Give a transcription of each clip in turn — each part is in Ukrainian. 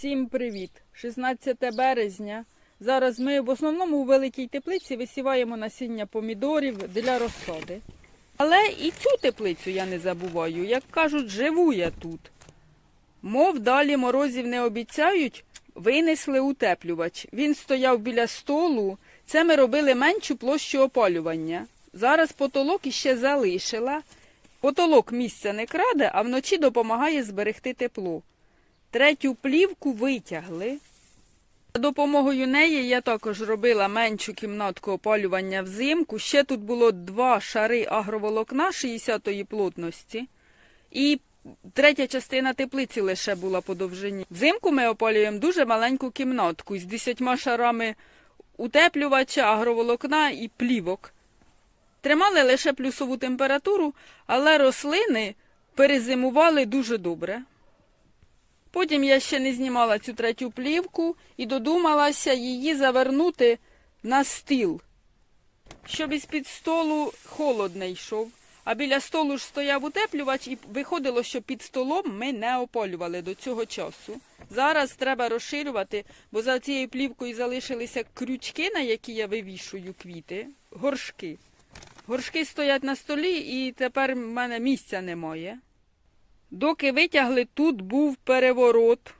Всім привіт! 16 березня. Зараз ми в основному у великій теплиці висіваємо насіння помідорів для розсади. Але і цю теплицю я не забуваю. Як кажуть, живу я тут. Мов далі морозів не обіцяють, винесли утеплювач. Він стояв біля столу. Це ми робили меншу площу опалювання. Зараз потолок іще залишила. Потолок місця не краде, а вночі допомагає зберегти тепло. Третю плівку витягли. За допомогою неї я також робила меншу кімнатку опалювання взимку. Ще тут було два шари агроволокна 60-ї плотності. І третя частина теплиці лише була по довжині. Взимку ми опалюємо дуже маленьку кімнатку з 10 шарами утеплювача, агроволокна і плівок. Тримали лише плюсову температуру, але рослини перезимували дуже добре. Потім я ще не знімала цю третю плівку і додумалася її завернути на стіл, щоб із-під столу холод не йшов. А біля столу ж стояв утеплювач, і виходило, що під столом ми не опалювали до цього часу. Зараз треба розширювати, бо за цією плівкою залишилися крючки, на які я вивішую квіти, горшки. Горшки стоять на столі, і тепер в мене місця немає. Доки витягли, тут був переворот.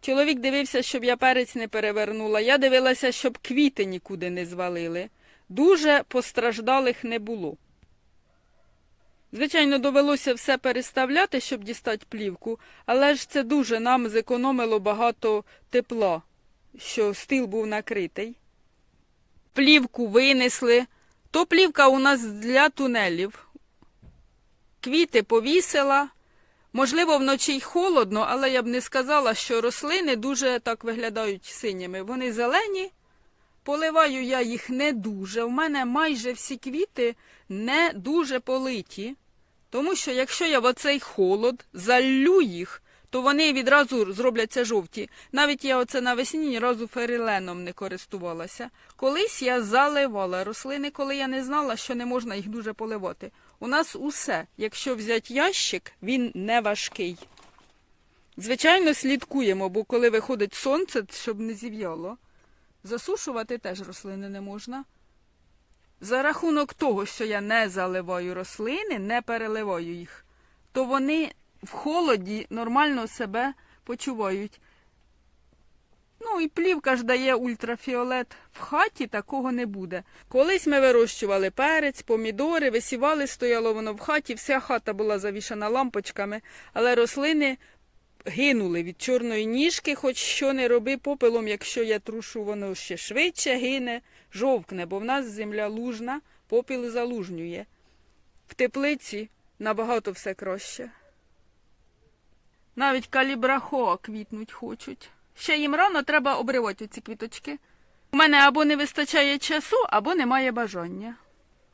Чоловік дивився, щоб я перець не перевернула. Я дивилася, щоб квіти нікуди не звалили. Дуже постраждалих не було. Звичайно, довелося все переставляти, щоб дістати плівку, але ж це дуже нам зекономило багато тепла, що стіл був накритий. Плівку винесли. То плівка у нас для тунелів. Квіти повісила. Можливо, вночі й холодно, але я б не сказала, що рослини дуже так виглядають синіми. Вони зелені. Поливаю я їх не дуже. У мене майже всі квіти не дуже политі. Тому що якщо я в оцей холод заллю їх, то вони відразу зробляться жовті. Навіть я оце навесні ні разу фериленом не користувалася. Колись я заливала рослини, коли я не знала, що не можна їх дуже поливати. У нас усе, якщо взяти ящик, він не важкий. Звичайно, слідкуємо, бо коли виходить сонце, щоб не зів'яло, засушувати теж рослини не можна. За рахунок того, що я не заливаю рослини, не переливаю їх, то вони в холоді нормально себе почувають. Ну і плівка ж дає ультрафіолет. В хаті такого не буде. Колись ми вирощували перець, помідори, висівали, стояло воно в хаті, вся хата була завішана лампочками, але рослини гинули від чорної ніжки, хоч що не роби попелом, якщо я трушу, воно ще швидше гине, жовкне, бо в нас земля лужна, попіл залужнює. В теплиці набагато все краще. Навіть калібрахоа квітнуть хочуть. Ще їм рано треба обривати ці квіточки. У мене або не вистачає часу, або немає бажання.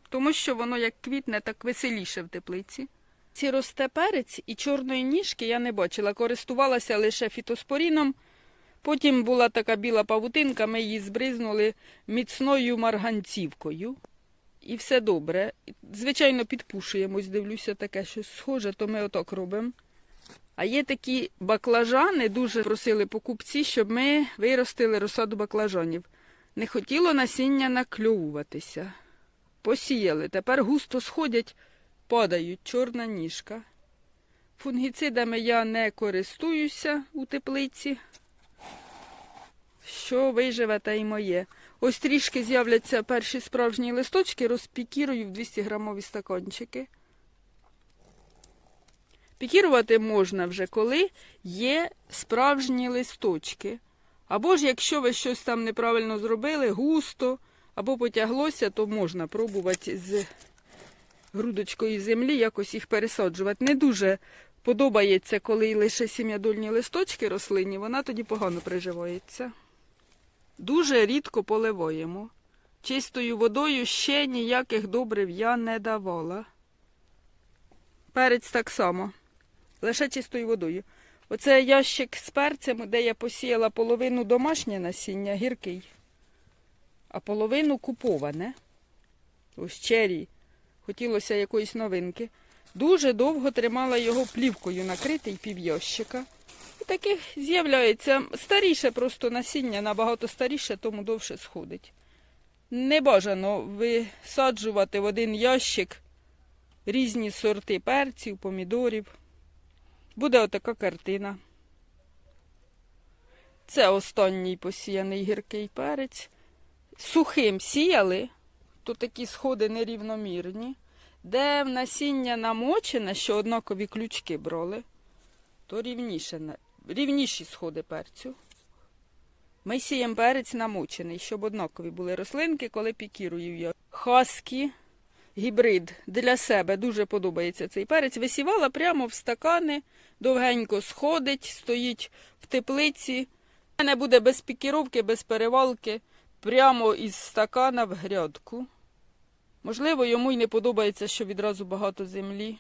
Тому що воно як квітне, так веселіше в теплиці. Ці росте перець і чорної ніжки я не бачила, користувалася лише фітоспоріном. Потім була така біла павутинка, ми її збризнули міцною марганцівкою. І все добре. Звичайно, підпушуємось, дивлюся, таке щось схоже, то ми отак робимо. А є такі баклажани, дуже просили покупці, щоб ми виростили розсаду баклажанів. Не хотіло насіння накльовуватися. Посіяли, тепер густо сходять, падають, чорна ніжка. Фунгіцидами я не користуюся у теплиці. Що виживе, та й моє. Ось трішки з'являться перші справжні листочки, розпікірую в 200 грамові стаканчики. Пікірувати можна вже коли є справжні листочки. Або ж якщо ви щось там неправильно зробили, густо, або потяглося, то можна пробувати з грудочкою землі якось їх пересаджувати. Не дуже подобається, коли лише сім'ядольні листочки рослині, вона тоді погано приживається. Дуже рідко поливаємо. Чистою водою ще ніяких добрив я не давала. Перець так само. Лише чистою водою. Оце ящик з перцем, де я посіяла половину домашнє насіння, гіркий, а половину куповане. Ось чері. Хотілося якоїсь новинки. Дуже довго тримала його плівкою накритий півящика. І таких з'являється старіше просто насіння, набагато старіше, тому довше сходить. Не бажано висаджувати в один ящик різні сорти перців, помідорів. Буде отака картина. Це останній посіяний гіркий перець. Сухим сіяли, то такі сходи нерівномірні. Де в насіння намочене, що однакові ключки брали, то рівніше, рівніші сходи перцю. Ми сіємо перець намочений, щоб однакові були рослинки, коли пікірую я. Хаскі, гібрид для себе дуже подобається цей перець. Висівала прямо в стакани, довгенько сходить, стоїть в теплиці. У мене буде без пікіровки, без перевалки, прямо із стакана в грядку. Можливо, йому й не подобається, що відразу багато землі.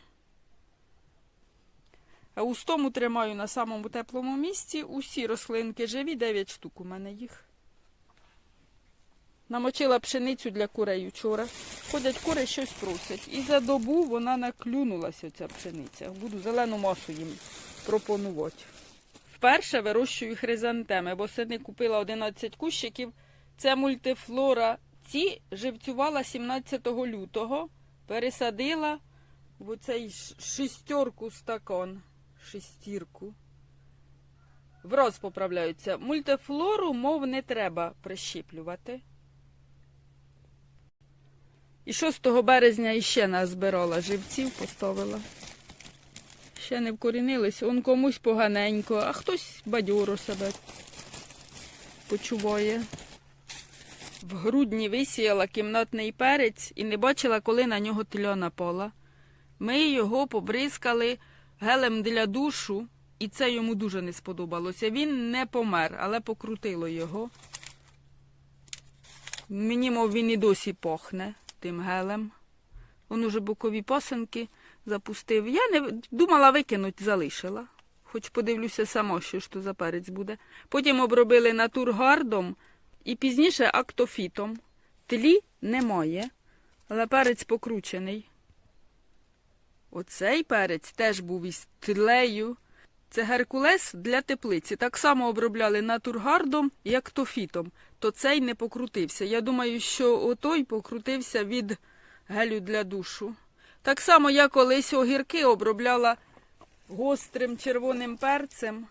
А у стому тримаю на самому теплому місці. Усі рослинки живі, 9 штук у мене їх. Намочила пшеницю для курей вчора. Ходять кури, щось просять. І за добу вона наклюнулася, ця пшениця. Буду зелену масу їм пропонувати. Вперше вирощую хризантеми, бо сини купила 11 кущиків. Це мультифлора. Ці живцювала 17 лютого, пересадила в оцей ш- шістерку стакан. Шестірку. Враз поправляються. Мультифлору, мов, не треба прищіплювати. І 6 березня іще назбирала живців, поставила. Ще не вкорінились. Он комусь поганенько, а хтось бадьоро себе почуває. В грудні висіяла кімнатний перець і не бачила, коли на нього тля напала. Ми його побризкали гелем для душу, і це йому дуже не сподобалося. Він не помер, але покрутило його. Мені, мов він і досі пахне тим гелем. Он уже бокові пасенки запустив. Я не думала викинуть, залишила. Хоч подивлюся сама, що ж то за перець буде. Потім обробили натургардом і пізніше актофітом. Тлі немає, але перець покручений. Оцей перець теж був із тлею. Це геркулес для теплиці. Так само обробляли натургардом і актофітом. То цей не покрутився. Я думаю, що отой покрутився від гелю для душу. Так само я колись огірки обробляла гострим червоним перцем,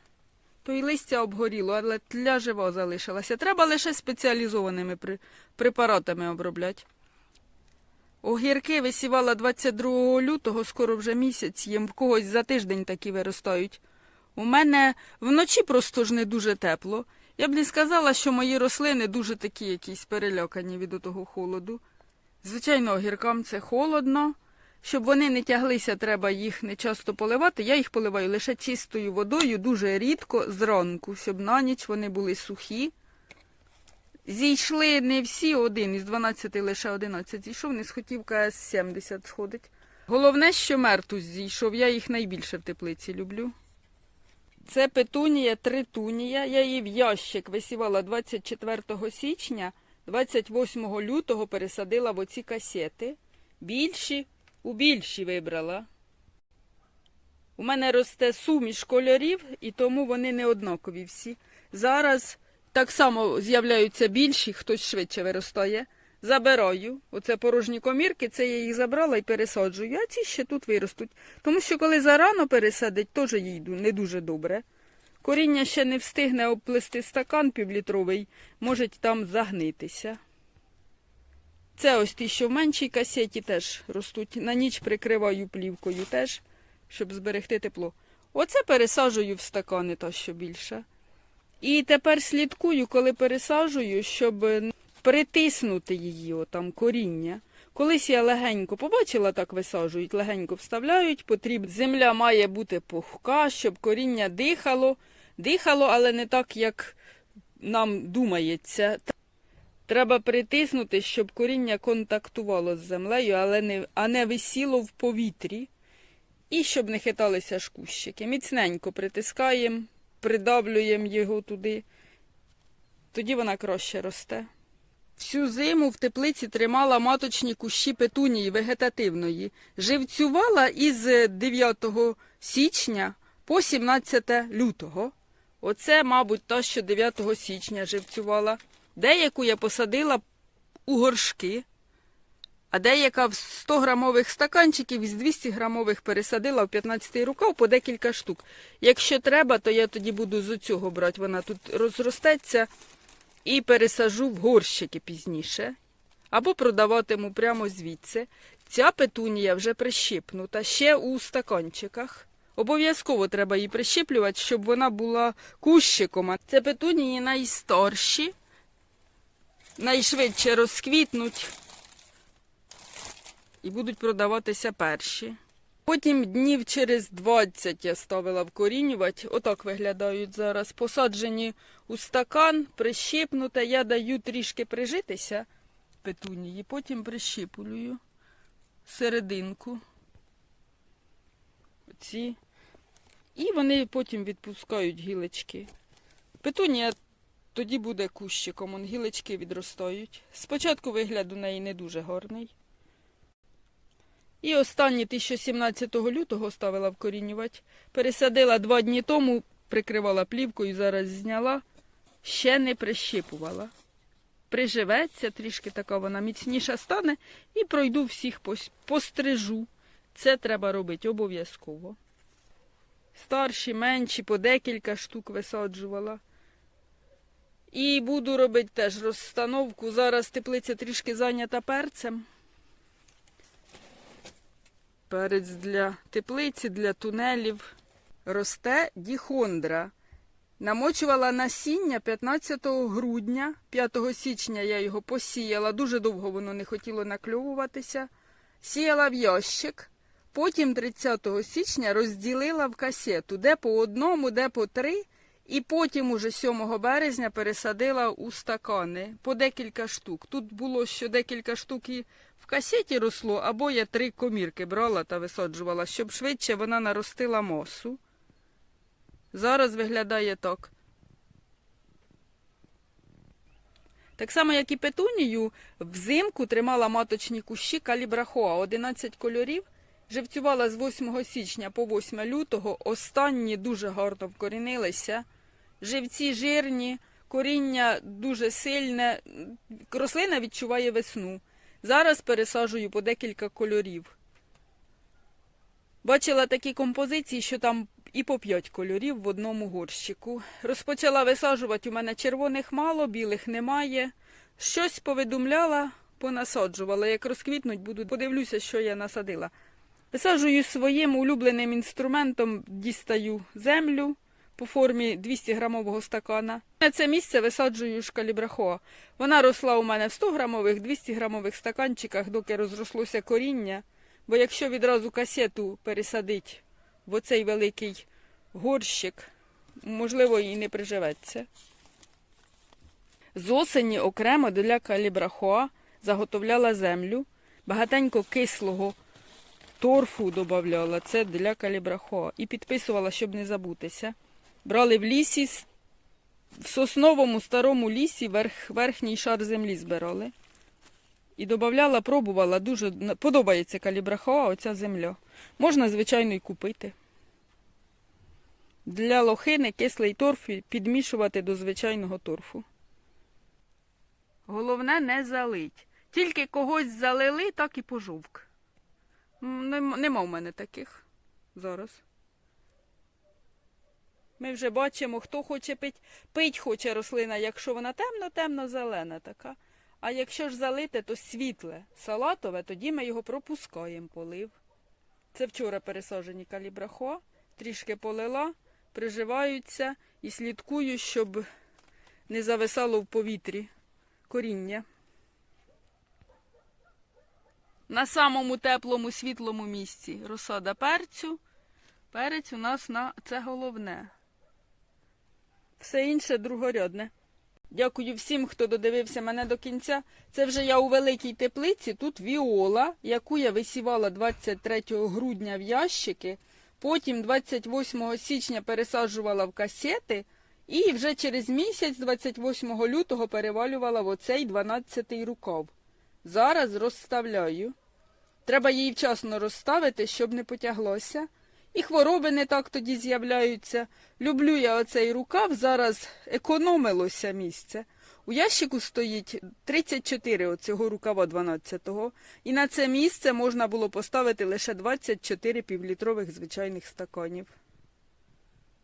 то й листя обгоріло, але тля жива залишилася. Треба лише спеціалізованими препаратами обробляти. Огірки висівала 22 лютого, скоро вже місяць їм в когось за тиждень такі виростають. У мене вночі просто ж не дуже тепло. Я б не сказала, що мої рослини дуже такі якісь перелякані від того холоду. Звичайно, огіркам це холодно. Щоб вони не тяглися, треба їх не часто поливати. Я їх поливаю лише чистою водою, дуже рідко зранку, щоб на ніч вони були сухі. Зійшли не всі, один із 12 лише 11 зійшов, не схотів КС 70 сходить. Головне, що мертус зійшов, я їх найбільше в теплиці люблю. Це петунія тритунія. Я її в ящик висівала 24 січня, 28 лютого пересадила в оці касети. Більші, у більші вибрала. У мене росте суміш кольорів, і тому вони не однакові всі. Зараз так само з'являються більші, хтось швидше виростає. Забираю. Оце порожні комірки, це я їх забрала і пересаджую, а ці ще тут виростуть. Тому що коли зарано пересадить, теж їй не дуже добре. Коріння ще не встигне обплести стакан півлітровий, може там загнитися. Це ось ті, що в меншій касеті теж ростуть. На ніч прикриваю плівкою теж, щоб зберегти тепло. Оце пересаджую в стакани, та що більше. І тепер слідкую, коли пересаджую, щоб притиснути її, отам коріння. Колись я легенько побачила, так висаджують, легенько вставляють, потрібно. Земля має бути пухка, щоб коріння дихало. Дихало, але не так, як нам думається. Треба притиснути, щоб коріння контактувало з землею, але не, а не висіло в повітрі. І щоб не хиталися ж кущики. Міцненько притискаємо, придавлюємо його туди. Тоді вона краще росте. Всю зиму в теплиці тримала маточні кущі петунії вегетативної. Живцювала із 9 січня по 17 лютого. Оце, мабуть, та, що 9 січня живцювала. Деяку я посадила у горшки, а деяка в 100 грамових стаканчиків із 200 грамових пересадила в 15 рукав по декілька штук. Якщо треба, то я тоді буду з цього брати. Вона тут розростеться і пересажу в горщики пізніше. Або продаватиму прямо звідси. Ця петунія вже прищипнута, ще у стаканчиках. Обов'язково треба її прищіплювати, щоб вона була кущиком. Це петунії найстарші, найшвидше розквітнуть і будуть продаватися перші. Потім днів через 20 я ставила вкорінювати. Отак виглядають зараз. Посаджені у стакан, прищипнуте. Я даю трішки прижитися петунії, потім прищіплюю серединку. Оці. І вони потім відпускають гілочки. Петунія тоді буде кущиком, он гілочки відростають. Спочатку вигляд у неї не дуже гарний. І останні 1017 лютого ставила вкорінювати. Пересадила два дні тому, прикривала плівкою, зараз зняла, ще не прищипувала. Приживеться, трішки така вона міцніша стане, і пройду всіх пострижу. Це треба робити обов'язково. Старші, менші, по декілька штук висаджувала. І буду робити теж розстановку. Зараз теплиця трішки зайнята перцем. Перець для теплиці, для тунелів. Росте діхондра. Намочувала насіння 15 грудня, 5 січня я його посіяла, дуже довго воно не хотіло накльовуватися. Сіяла в ящик, потім 30 січня розділила в касету, де по одному, де по три, і потім уже 7 березня пересадила у стакани по декілька штук. Тут було що декілька штук і в касеті росло, або я три комірки брала та висаджувала, щоб швидше вона наростила мосу. Зараз виглядає так. Так само, як і петунію, взимку тримала маточні кущі калібрахоа 11 кольорів. Живцювала з 8 січня по 8 лютого. Останні дуже гарно вкорінилися. Живці жирні, коріння дуже сильне. Рослина відчуває весну. Зараз пересаджую по декілька кольорів. Бачила такі композиції, що там і по п'ять кольорів в одному горщику. Розпочала висаджувати. У мене червоних мало, білих немає. Щось повидумляла, понасаджувала. Як розквітнуть, буду подивлюся, що я насадила. Висаджую своїм улюбленим інструментом, дістаю землю по формі 200 грамового стакана. На це місце висаджую шкалібрахоа. Вона росла у мене в 100 грамових, 200 грамових стаканчиках, доки розрослося коріння. Бо якщо відразу касету пересадить в оцей великий горщик, можливо, і не приживеться. З осені окремо для калібрахоа заготовляла землю, багатенько кислого торфу додавала, це для калібрахоа. І підписувала, щоб не забутися. Брали в лісі, в сосновому старому лісі верх, верхній шар землі збирали. І додавала, пробувала, дуже подобається калібрахоа, оця земля. Можна, звичайно, і купити. Для лохини кислий торф підмішувати до звичайного торфу. Головне не залить. Тільки когось залили, так і пожовк. Нема в мене таких зараз. Ми вже бачимо, хто хоче пить. Пить хоче рослина, якщо вона темно-темно-зелена така. А якщо ж залите, то світле, салатове, тоді ми його пропускаємо полив. Це вчора пересаджені калібрахоа, трішки полила, приживаються і слідкую, щоб не зависало в повітрі коріння. На самому теплому світлому місці розсада перцю. Перець у нас на це головне. Все інше другорядне. Дякую всім, хто додивився мене до кінця. Це вже я у великій теплиці. Тут віола, яку я висівала 23 грудня в ящики. Потім 28 січня пересаджувала в касети. І вже через місяць, 28 лютого, перевалювала в оцей 12 рукав. Зараз розставляю. Треба її вчасно розставити, щоб не потяглося. І хвороби не так тоді з'являються. Люблю я оцей рукав, зараз економилося місце. У ящику стоїть 34 оцього рукава 12-го, і на це місце можна було поставити лише 24 півлітрових звичайних стаканів.